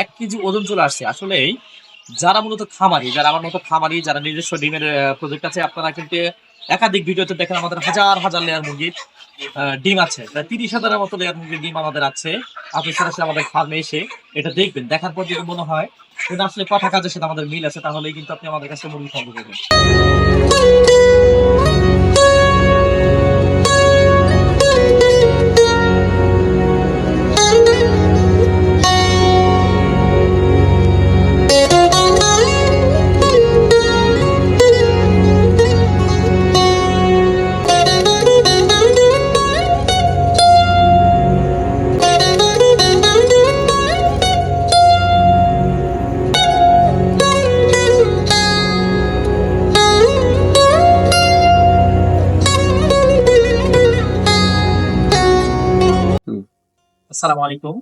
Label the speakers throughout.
Speaker 1: এক কেজি ওজন চলে আসছে। আসলে যারা মূলত খামারি, যারা আমার মতো খামারি, যারা নিজস্ব ডিমের প্রজেক্ট আছে, আপনারা কিন্তু একাধিক ভিডিওতে দেখেন আমাদের হাজার হাজার লেয়ার মুরগির ডিম আছে। তিরিশ হাজারের মতো লেয়ার মুরগির ডিম আমাদের আছে। আপনি সরাসরি আমাদের ফার্মে এসে এটা দেখবেন। দেখার পর যদি মনে হয় আসলে কথা কাজের সাথে আমাদের মিল আছে, তাহলেই কিন্তু আপনি আমাদের কাছে মুরগি সংগ্রহ করবেন। আসসালামু আলাইকুম।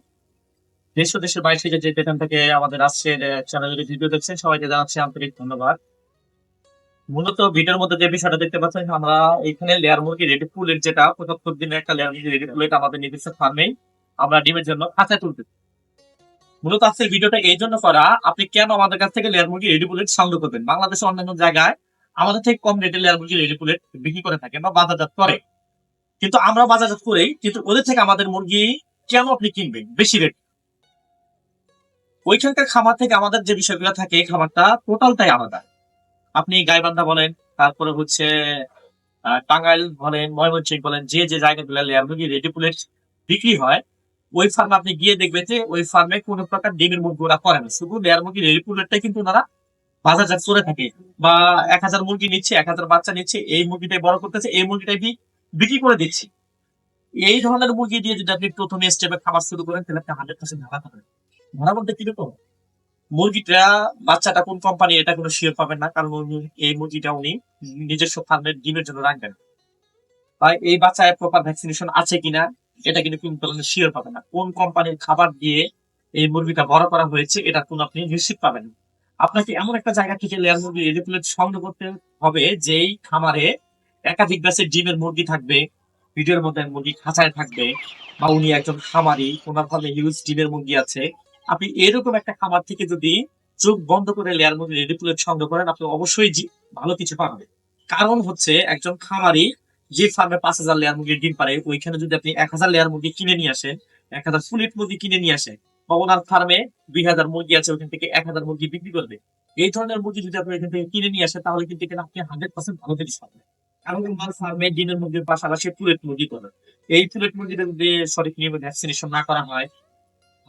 Speaker 1: দেশ ও দেশের বাইরে থেকে যে যেখান থেকে আমাদের আজকের চ্যানেলের ভিডিও দেখছেন, সবাইকে জানাচ্ছি আন্তরিক ধন্যবাদ। মূলত ভিডিওর মধ্যে যে বিষয়টা দেখতে পাচ্ছেন, আমরা এখানে লেয়ার মুরগি রেডি ফুলের যেটা, পঁচাত্তর একটা লেয়ার মুরগি রেডি আমাদের আমরা ডিমের জন্য খাঁচায় তুলতে মূলত আজকের ভিডিওটা এই জন্য করা, আপনি কেন আমাদের কাছ থেকে লেয়ার মুরগি রেডি ফুলেট সংগ্রহ করবেন? বাংলাদেশের অন্যান্য জায়গায় আমাদের থেকে কম রেটে লেয়ার মুরগি রেডি ফুলেট বিক্রি করে থাকে বা বাজারজাত করে। কিন্তু আমরা বাজারজাত করেই, কিন্তু ওদের থেকে আমাদের মুরগি কেন আপনি কিনবেন? বেশি রেট ওইখানকার খামার থেকে আমাদের যে বিষয়গুলো থাকে খামারটা টোটালটাই আলাদা। আপনি গাইবান্ধা বলেন, তারপরে হচ্ছে টাঙ্গাইল বলেন, ময়মনসিংহ বলেন, যে যে জায়গাগুলো লেয়ার মুরগি রেডি প্লেট বিক্রি হয়, ওই ফার্মে আপনি গিয়ে দেখবেন যে ওই ফার্মে কোনো প্রকার ডিমের মুরগি ওরা করে না। শুধু লেয়ার মুরগি রেডি প্লেটটাই কিন্তু ওনারা বাজারজাত করে থাকে। বা এক হাজার মুরগি নিচ্ছে, এক হাজার বাচ্চা নিচ্ছে, এই মুরগিটাই বড় করতেছে, এই মুরগিটাই বিক্রি করে দিচ্ছে। এই ধরনের মুরগি দিয়ে যদি আপনি প্রথমে স্টেপে খাবার শুরু করেন, তাহলে আপনি হান্ড্রেড পার্সেন্ট ধরা পাবেন ধরা বলতে কীরকম মুরগিটা, বাচ্চাটা কোন কোম্পানি এটা কোনো শিওর পাবেন না, কারণ এই মুরগিটা উনি নিজস্ব ফার্মের ডিমের জন্য রাখবেন। বা এই বাচ্চায় প্রপার ভ্যাকসিনেশন আছে কিনা, এটা কিন্তু কোন শিওর পাবেন না। কোন কোম্পানির খাবার দিয়ে এই মুরগিটা বড় করা হয়েছে, এটা কোন আপনি নিশ্চিত পাবেন না। আপনাকে এমন একটা জায়গা থেকে লেয়ার মুরগি রেডিপুলেট সংগ্রহ করতে হবে, যেই খামারে একাধিক ব্যাচের ডিমের মুরগি থাকবে। ভিডিওর মধ্যে মুরগি খাঁচায় থাকবে বা উনি একজন খামারি, ওনার ফলে হিউজ ডিমের মুরগি আছে। আপনি এরকম একটা খামার থেকে যদি চোখ বন্ধ করে লেয়ার মুরগি রেডিপুলেট সংগ্রহ করেন, আপনি অবশ্যই ভালো কিছু পাবেন। কারণ হচ্ছে একজন খামারি যে ফার্মে পাঁচ হাজার লেয়ার মুরগির ডিম পারে, ওইখানে যদি আপনি এক হাজার লেয়ার মুরগি কিনে নিয়ে আসেন, এক হাজার ফুলিট মুরগি কিনে নিয়ে আসেন, বা ওনার ফার্মে দুই হাজার মুরগি আছে, ওইখান থেকে এক হাজার মুরগি বিক্রি করবে। এই ধরনের মুরগি যদি আপনি এখান থেকে কিনে নিয়ে আসেন, তাহলে কিন্তু এখানে আপনি হান্ড্রেড পার্সেন্ট ভালো জিনিস পাবেন। আমার ফার্মে ডিমের মুরগির পাশাপাশি পুলেট মুরগি করে। এই পুলেট মুরগিটা যদি সঠিক নিয়মে ভ্যাকসিনেশন না করা হয়,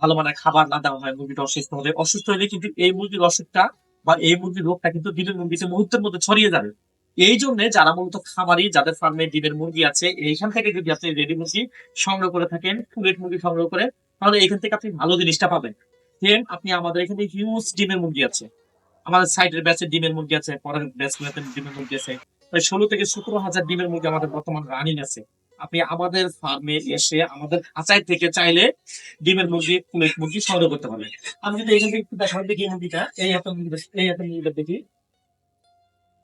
Speaker 1: ভালো মানের খাবার না দেওয়া হয়, মুরগিটা অসুস্থ হলে। অসুস্থ হলে কিন্তু এই মুরগির অসুখটা বা এই মুরগির রোগটা কিন্তু ডিমের মুরগিতে মুহূর্তের মধ্যে ছড়িয়ে যাবে। এই জন্য যারা মূলত খামারি, যাদের ফার্মে ডিমের মুরগি আছে, এইখান থেকে যদি আপনি রেডি মুরগি সংগ্রহ করে থাকেন, পুলেট মুরগি সংগ্রহ করে, তাহলে এখান থেকে আপনি ভালো জিনিসটা পাবেন। দেন আপনি আমাদের এখানে হিউজ ডিমের মুরগি আছে। আমাদের সাইডের ব্যাচের ডিমের মুরগি আছে, পরের ব্যাচগুলোতে ডিমের মুরগি আছে। প্রায় ষোলো থেকে সতেরো হাজার ডিমের মুরগি আমাদের বর্তমান রানিং আছে। আপনি আমাদের ফার্মে এসে আমাদের খাঁচাই থেকে চাইলে ডিমের মুরগি কুলেট মুরগি সংগ্রহ করতে পারবেন। আমি যদি এখান থেকে দেখান দেখি মুরগিটা এই মুরগিটা, এই হাতের মুরগিটা দেখি।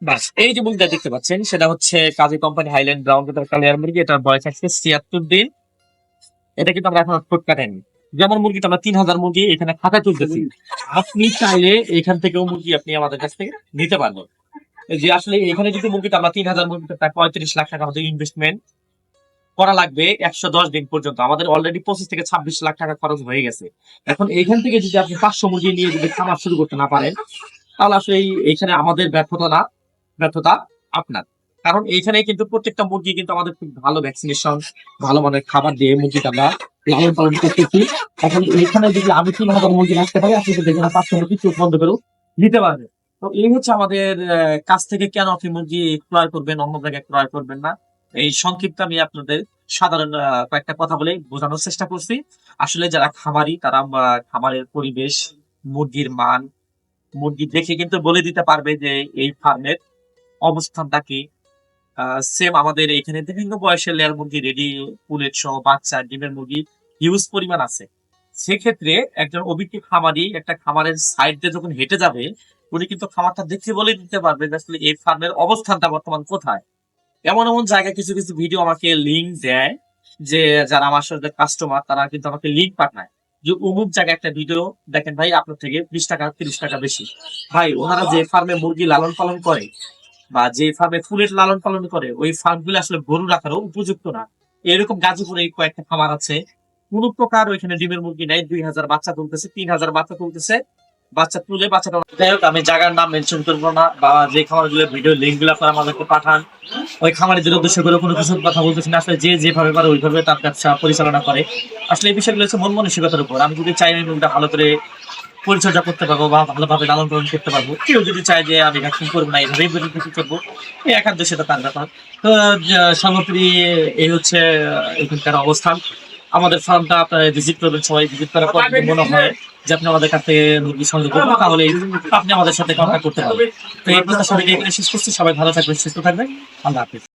Speaker 1: বাস, এই যে মুরগিটা দেখতে পাচ্ছেন, সেটা হচ্ছে কাজী কোম্পানি হাইল্যান্ড ব্রাউন একটা লেয়ার মুরগি। এটার বয়স আছে ছিয়াত্তর দিন। এটা কিন্তু আমরা এখন ফুট কাটেনি। যেমন মুরগিটা আমরা তিন হাজার মুরগি এখানে খাতা তুলতেছি। আপনি চাইলে এখান থেকেও মুরগি আপনি আমাদের কাছ থেকে নিতে পারবেন। যে আসলে এখানে যদি মুরগিটা আমরা তিন হাজার মুরগিতে প্রায় পঁয়ত্রিশ লাখ টাকা হয়তো ইনভেস্টমেন্ট করা লাগবে একশো দশ দিন পর্যন্ত। আমাদের অলরেডি পঁচিশ থেকে ছাব্বিশ লাখ টাকা খরচ হয়ে গেছে। এখন এইখান থেকে যদি আপনি পাঁচশো মুরগি নিয়ে যদি খামার শুরু করতে না পারেন, তাহলে আসলে এই- এইখানে আমাদের ব্যর্থতা না, ব্যর্থতা আপনার। কারণ এইখানে কিন্তু প্রত্যেকটা মুরগি কিন্তু আমাদের খুব ভালো ভ্যাকসিনেশন ভালো মানের খাবার দিয়ে মুরগিটা আমরা লালন পালন করতেছি। এখন এইখানে যদি আমি তিন হাজার মুরগি রাখতে পারি, আপনি কিন্তু এখানে পাঁচশো মুরগি চোখ বন্ধ করে নিতে পারবেন তো এই হচ্ছে আমাদের কাছ থেকে কেন মুরগি ক্রয় করবেন, অন্য জায়গায় ক্রয় করবেন না? এই সংক্ষিপ্ত আমি আপনাদের সাধারণ কয়েকটা কথা বলে বোঝানোর চেষ্টা করছি। আসলে যারা খামারি, তারা খামারের পরিবেশ, মুরগির মান, মুরগি দেখে কিন্তু বলে দিতে পারবে যে এই ফার্মের অবস্থানটা কি। সেম আমাদের এখানে বিভিন্ন বয়সের লেয়ার মুরগি রেডি পুলেট সহ বাচ্চা, ডিমের মুরগি হিউজ পরিমাণ আছে। সেক্ষেত্রে একজন অভিজ্ঞ খামারি একটা খামারের সাইড দিয়ে যখন হেঁটে যাবে, উনি কিন্তু খামারটা দেখে বলে দিতে পারবে আসলে এই ফার্মের অবস্থানটা বর্তমান কোথায়। এমন এমন জায়গায় কিছু কিছু ভিডিও আমাকে লিঙ্ক দেয় যে যারা আমার সাথে কাস্টমার তারা কিন্তু আমাকে লিঙ্ক পাঠায়। যে অমুক জায়গায় একটা ভিডিও দেখেন ভাই, আপনার থেকে বিশ টাকা, তিরিশ টাকা বেশি। ভাই, ওনারা যে ফার্মে মুরগি লালন পালন করে বা যে ফার্মে ফুলের লালন পালন করে, ওই ফার্মগুলো আসলে গরু রাখারও উপযুক্ত না। এরকম গাজীপুরে কয়েকটা খামার আছে কোন প্রকার ওইখানে ডিমের মুরগি নাই, দুই হাজার বাচ্চা তুলতেছে, তিন হাজার বাচ্চা তুলতেছে। বাচ্চা তুলে বাচ্চাটা যাই হোক, আমি জায়গার নাম মেনশন করব না, বা যে খামারগুলো ভিডিও লিঙ্কগুলো আপনারা আমাদেরকে পাঠান, ওই খামারিদের উদ্দেশ্য করে কোনো কিছু কথা বলতেছি না। আসলে যে যেভাবে পারে ওইভাবে তার ব্যবসা পরিচালনা করে। আসলে এই বিষয়গুলো হচ্ছে মন মানসিকতার উপর। আমি যদি চাই আমি ভালো করে পরিচর্যা করতে পারব বা ভালোভাবে লালন পালন করতে পারব, কেউ যদি চায় যে আমি ভ্যাকসিন করব না, এইভাবেই কিছু করব, এই একান্ত সেটা তার ব্যাপার। তো সর্বোপরি এই হচ্ছে এখানকার অবস্থান। আমাদের ফার্মটা আপনারা ভিজিট করবেন, সবাই ভিজিট করার পর মনে হয় যে আপনি আমাদের কাছ থেকে মুরগি সংগ্রহ করবেন, তাহলে আপনি আমাদের সাথে কন্ট্যাক্ট করতে পারবেন। তো এই প্রত্যাশা এখানে শেষ করছি, সবাই ভালো থাকবেন, সুস্থ থাকবেন। আল্লাহ হাফিজ।